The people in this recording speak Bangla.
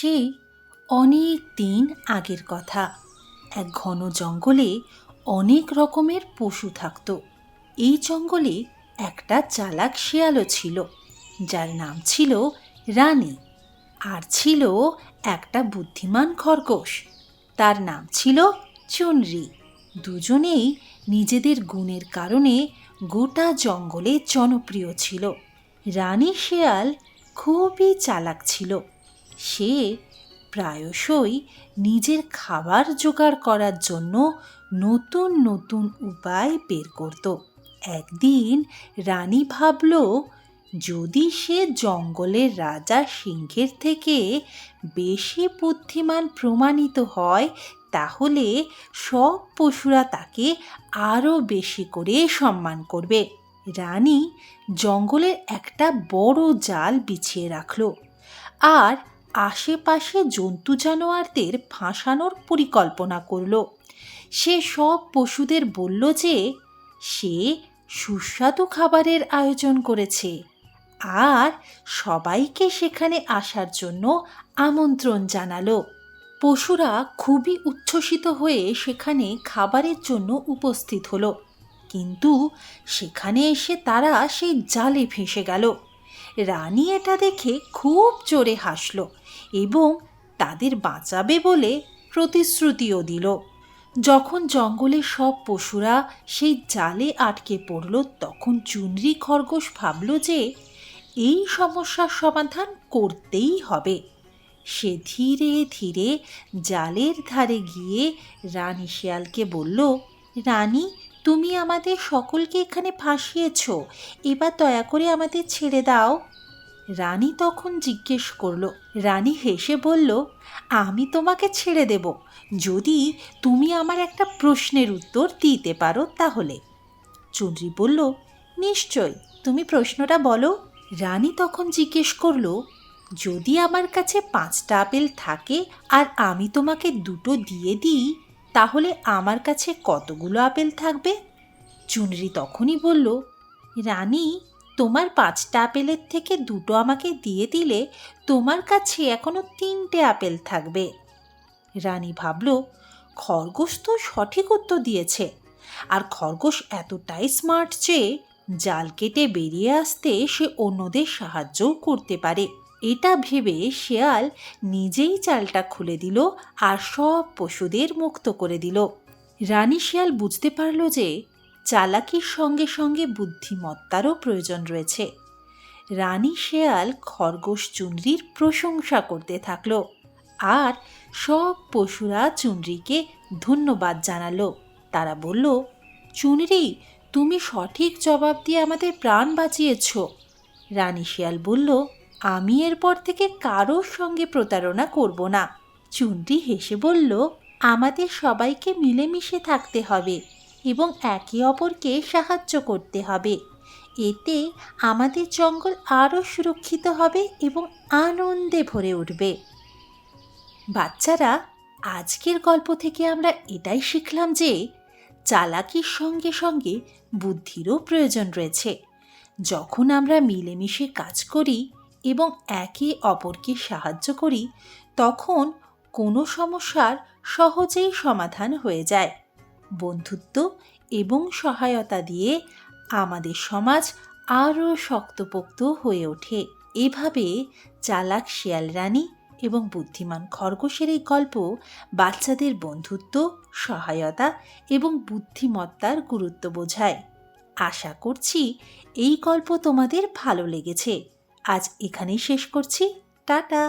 সেই অনেক দিন আগের কথা। এক ঘন জঙ্গলে অনেক রকমের পশু থাকতো। এই জঙ্গলে একটা চালাক শেয়ালও ছিল, যার নাম ছিল রানী আর ছিল একটা বুদ্ধিমান খরগোশ। তার নাম ছিল চুনরি। দুজনেই নিজেদের গুণের কারণে গোটা জঙ্গলে জনপ্রিয় ছিল। রানী শেয়াল খুবই চালাক ছিল। সে প্রায়শই নিজের খাবার জোগাড় করার জন্য নতুন নতুন উপায় বের করত। একদিন রানী ভাবল, যদি সে জঙ্গলের রাজা সিংহের থেকে বেশি বুদ্ধিমান প্রমাণিত হয়, তাহলে সব পশুরা তাকে আরও বেশি করে সম্মান করবে। রানী জঙ্গলের একটা বড় জাল বিছিয়ে রাখল। আর আশেপাশে জন্তু জানোয়ারদের ফাঁসানোর পরিকল্পনা করল। সে সব পশুদের বলল যে, সে সুস্বাদু খাবারের আয়োজন করেছে আর সবাইকে সেখানে আসার জন্য আমন্ত্রণ জানালো। পশুরা খুবই উচ্ছ্বসিত হয়ে সেখানে খাবারের জন্য উপস্থিত হলো, কিন্তু সেখানে এসে তারা সেই জালে ফেঁসে গেল। রানী এটা দেখে খুব জোরে হাসল এবং তাদের বাঁচাবে বলে প্রতিশ্রুতিও দিল। যখন জঙ্গলের সব পশুরা সেই জালে আটকে পড়ল, তখন চুনরি খরগোশ ভাবল যে এই সমস্যার সমাধান করতেই হবে। সে ধীরে ধীরে জালের ধারে গিয়ে রানী শিয়ালকে বলল, রানী তুমি আমাদের সকলকে এখানে ফাঁসিয়েছ। এবার দয়া করে আমাদের ছেড়ে দাও। রানী তখন জিজ্ঞেস করল। রানী হেসে বলল, আমি তোমাকে ছেড়ে দেব। যদি তুমি আমার একটা প্রশ্নের উত্তর দিতে পারো তাহলে। চুনরি বলল, নিশ্চয়, তুমি প্রশ্নটা বলো। রানী তখন জিজ্ঞেস করল, যদি আমার কাছে পাঁচটা আপেল থাকে আর আমি তোমাকে দুটো দিয়ে দিই তাহলে আমার কাছে কতগুলো আপেল থাকবে? চুনরি তখনই বলল, রানী, তোমার পাঁচটা আপেলের থেকে দুটো আমাকে দিয়ে দিলে তোমার কাছে এখনও তিনটে আপেল থাকবে। রানী ভাবল, খরগোশ তো সঠিক উত্তর দিয়েছে। আর খরগোশ এতটাই স্মার্ট যে জাল কেটে বেরিয়ে আসতে সে অন্যদের সাহায্যও করতে পারে। এটা ভেবে শেয়াল নিজেই চালটা খুলে দিল আর সব পশুদের মুক্ত করে দিল। রানী শিয়াল বুঝতে পারল যে চালাকির সঙ্গে সঙ্গে বুদ্ধিমত্তারও প্রয়োজন রয়েছে। রানী শেয়াল খরগোশ চুনরির প্রশংসা করতে থাকল আর সব পশুরা চুনরিকে ধন্যবাদ জানালো। তারা বলল, চুনরি, তুমি সঠিক জবাব দিয়ে আমাদের প্রাণ বাঁচিয়েছ। রানী শিয়াল বলল আমি এরপর থেকে কারোর সঙ্গে প্রতারণা করব না। চুনরি হেসে বলল, আমাদের সবাইকে মিলেমিশে থাকতে হবে এবং একে অপরকে সাহায্য করতে হবে। এতে আমাদের জঙ্গল আরও সুরক্ষিত হবে এবং আনন্দে ভরে উঠবে। বাচ্চারা, আজকের গল্প থেকে আমরা এটাই শিখলাম যে চালাকির সঙ্গে সঙ্গে বুদ্ধিরও প্রয়োজন রয়েছে। যখন আমরা মিলেমিশে কাজ করি এবং একে অপরকে সাহায্য করি, তখন কোনো সমস্যার সহজেই সমাধান হয়ে যায়। বন্ধুত্ব এবং সহায়তা দিয়ে আমাদের সমাজ আরও শক্তপোক্ত হয়ে ওঠে। এভাবে চালাক শিয়াল রানী এবং বুদ্ধিমান খরগোশের এই গল্প বাচ্চাদের বন্ধুত্ব, সহায়তা এবং বুদ্ধিমত্তার গুরুত্ব বোঝায়। আশা করছি এই গল্প তোমাদের ভালো লেগেছে। আজ এখানেই শেষ করছি। টাটা।